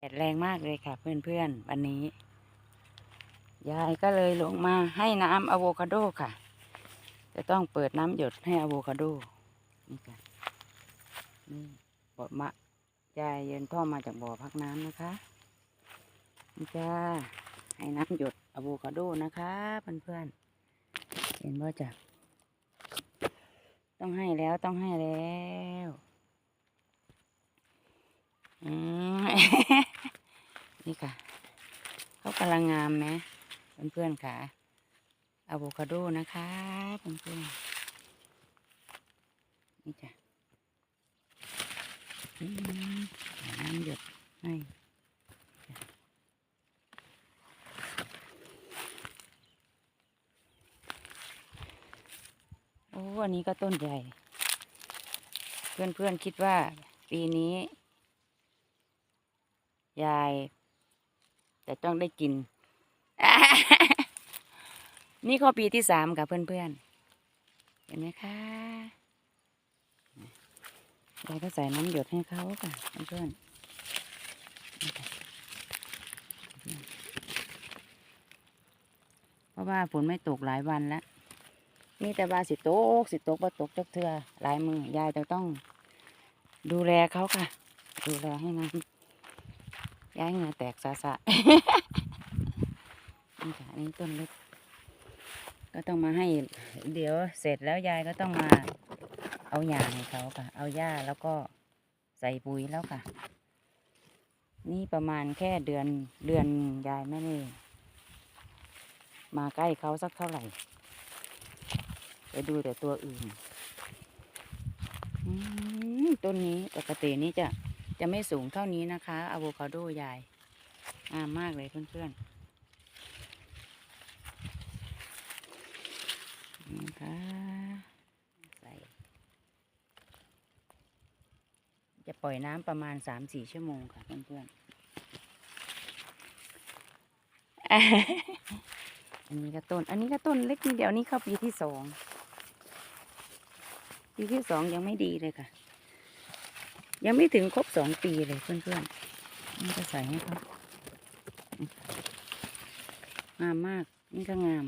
แดดแรงมากเลยค่ะเพื่อนๆวันนี้ ยายก็เลยลงมาให้น้ำอะโวคาโดค่ะ จะต้องเปิดน้ำหยดให้อะโวคาโดนี่ค่ะนี่บ่อมะยายเย็นท่อมาจากบ่อพักน้ำนะคะนี่จ้าให้น้ำหยดอะโวคาโดนะคะเพื่อนๆเห็นว่าจะต้องให้แล้วต้องให้แล้วอืม นี่ค่ะ เขากำลังงามนะเพื่อนๆค่ะอะโวคาโดนะคะเพื่อนๆนี่จ้ะน้ำหยดให้จ้ะโอ้อันนี้ก็ต้นใหญ่ เพื่อนๆคิดว่าปีนี้ยาย จะต้องได้กิน นี่ข้อปีที่สามกับเพื่อนๆ เห็นไหมคะยายก็ใส่น้ำหยดให้เขาค่ะเพื่อนเพราะว่าฝนไม่ตกหลายวันแล้วมีแต่ว่าสิตกสิตกบ่ตกจักเทือหลายมือยายจะต้องดูแลเขาค่ะ ดูแลให้น้ำ ย้ายเงื่อแตกสะสะนี่ค่ะอันนี้ต้นเล็ก ก็ต้องมาให้ เดี๋ยวเสร็จแล้วยายก็ต้องมาเอาหญ้าให้เขาค่ะ เอาหญ้าแล้วก็ใส่ปุ๋ยแล้วค่ะ นี่ประมาณแค่เดือนเดือนยายไม่ได้มาใกล้เขาสักเท่าไหร่ ไปดูแต่ตัวอื่น ต้นนี้ปกตินี้จะ จะไม่สูงเท่านี้นะคะอะโวคาโดยายงามมากเลยเพื่อนๆนี่ค่ะใส่จะปล่อยน้ำประมาณสามสี่ชั่วโมงค่ะเพื่อนๆอันนี้ก็ต้น อันนี้ก็ต้นเล็กนิดเดียวนี่เข้าปีที่สอง ปีที่สองยังไม่ดีเลยค่ะ ยังไม่ถึงครบสองปีเลยเพื่อนๆนี่ก็ใส่ให้เขางามมาก นี่ก็งาม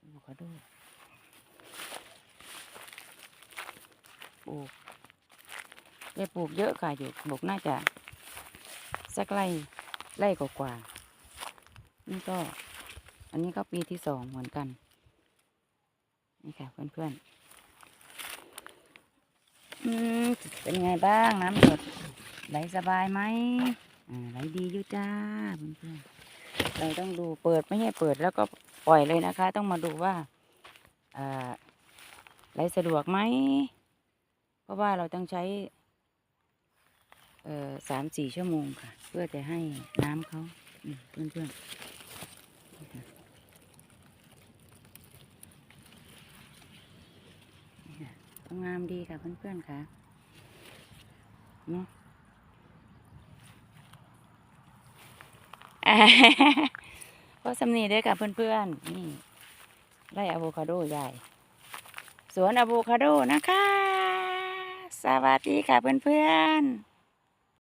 อะโวคาโดปลูกได้ปลูกเยอะค่ะอยู่บอกน่าจะสักไร่ไร่กว่าๆนี่ก็ อันนี้ก็ปีที่สองเหมือนกัน นี่ค่ะเพื่อนๆ เป็นไงบ้างน้ำหยดไหลสบายไหมไหลดีอยู่จ้าเพื่อนๆเราต้องดูเปิดไม่ใช่เปิดแล้วก็ปล่อยเลยนะคะ ต้องมาดูว่าไหลสะดวกไหมเพราะว่าเราต้องใช้สามสี่ชั่วโมงค่ะ เพื่อจะให้น้ำเขาอืมเพื่อนๆนี่ค่ะนี่ค่ะต้อ งามดีค่ะเพื่อนๆค่ะเนาะก็สำนีด้วยค่ะเพื่อนๆนี่ไร่อะโวคาโดใหญ่ สวนอะโวคาโดนะคะ สวัสดีค่ะเพื่อนๆ